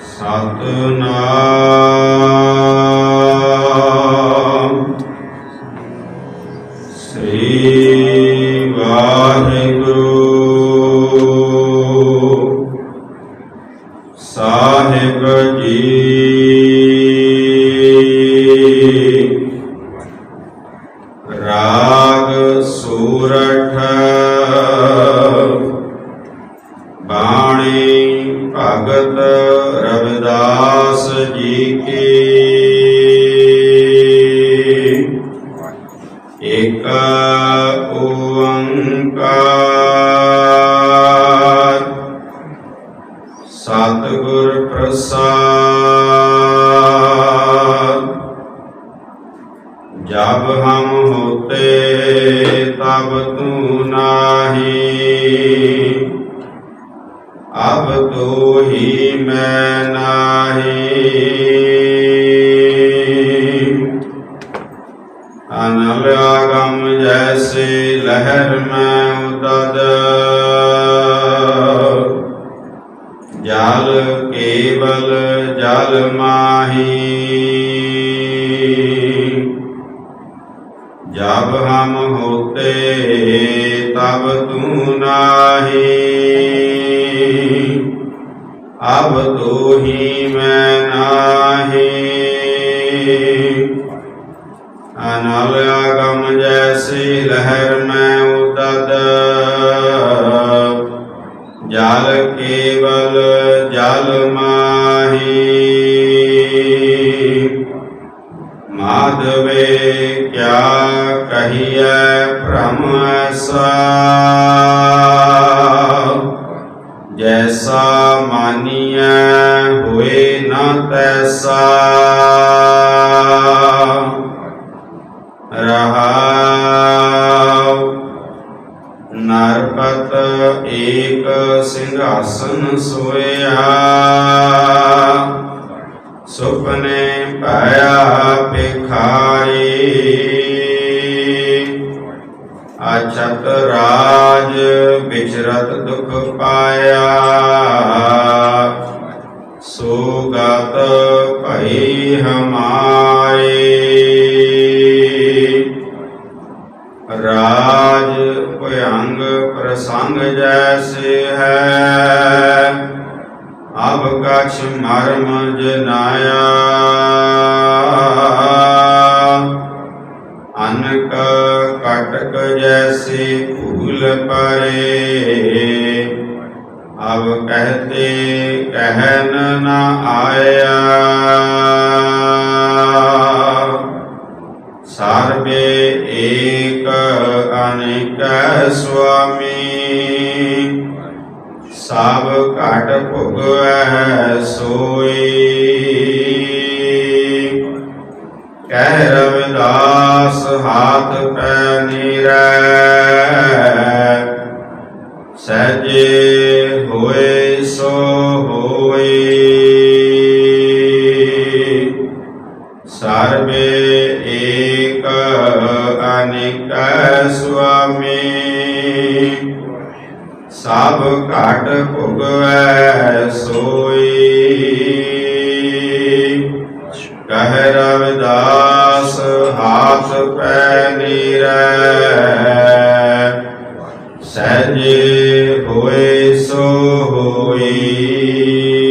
ਸਤਨਾਮ। ਸ੍ਰੀ ਵਾਹਿਗੁਰੂ। ਸਾਹਿਬ ਜੀ। ਰਾਗ ਸੂਰਠ। ਬਾਣੀ ਭਗਤ। ਕੀ ਇਕ ਓੰਕਾਰ ਸਤਿਗੁਰ ਪ੍ਰਸਾਦ ਜਬ ਹਮ ਹੋਤੇ ਤਬ ਤੂੰ ਨਾਹੀ ਅਬ ਤੋ ਹੀ ਮੈਂ ਕਹਿਰ ਮੈਂ ਉਦਦ ਜਲ ਕੇਵਲ ਜਲ ਮਾਹੀ ਜਬ ਹਮ ਹੋਤੇ ਤਬ ਤੂੰ ਨਾਹੀ ਅਬ ਤੋ ਹੀ ਮੈਂ ਨਾਹੀ ਅਨਲ ਆਗਮ ਜੈਸੀ ਲਹਿਰ ਮੈਂ ਜਲ ਕੇਵਲ ਜਲ ਮਾਹੀ। ਮਾਧਵੇ ਕਿਆ ਕਹੀਐ ਭ੍ਰਮ ਐਸਾ ਜੈਸਾ ਮਾਨੀਐ ਹੋਏ ਨਾ ਤੈਸਾ। ਰਹਾਉ ਨਰਪਤ ਏਕ ਸਿੰਘਾਸਨ ਸੋਇਆ। ਸੁਪਨੇ ਪਾਇਆ ਭਿਖਾਰੀ। ਅਚਤ ਰਾਜ ਵਿਚਰਤ ਦੁਖ ਪਾਇਆ। ਸੋਗਤ ਭਈ ਹਮਾਰੇ। ਰਾਜ ਭਯੰਗ ਪ੍ਰਸੰਗ ਜੈਸੇ ਹੈ ਅਬ ਕਛ ਮਰਮ ਜਨਾਇਆ। ਅਨਕ ਕਟਕ ਜੈਸੇ ਫੂਲ ਪਰੇ। ਅਬ ਕਹਤੇ ਕਹਿਨ ਨ ਆਇਆ। ਸੁਆਮੀ। ਸਭ ਘਟ ਭੁਗਵੈ ਸੋਈ। ਕਹਿ ਰਵਿਦਾਸ, ਹਾਥ ਪੈ ਨੀਰੈ। ਸਹਜੇ ਹੋਏ ਸੋ ਹੋਏ ਸਰਬੇ ਏਕ ਅਨੇਕ ਸੁਆਮੀ। ਸਭ ਘਟ ਭੁਗਵੈ ਸੋਈ। ਕਹਿ ਰਵਿਦਾਸ ਹਾਥ ਪੈ ਨੀਰੈ। ਸਹਿਜੇ ਹੋਏ ਸੋ ਹੋਈ।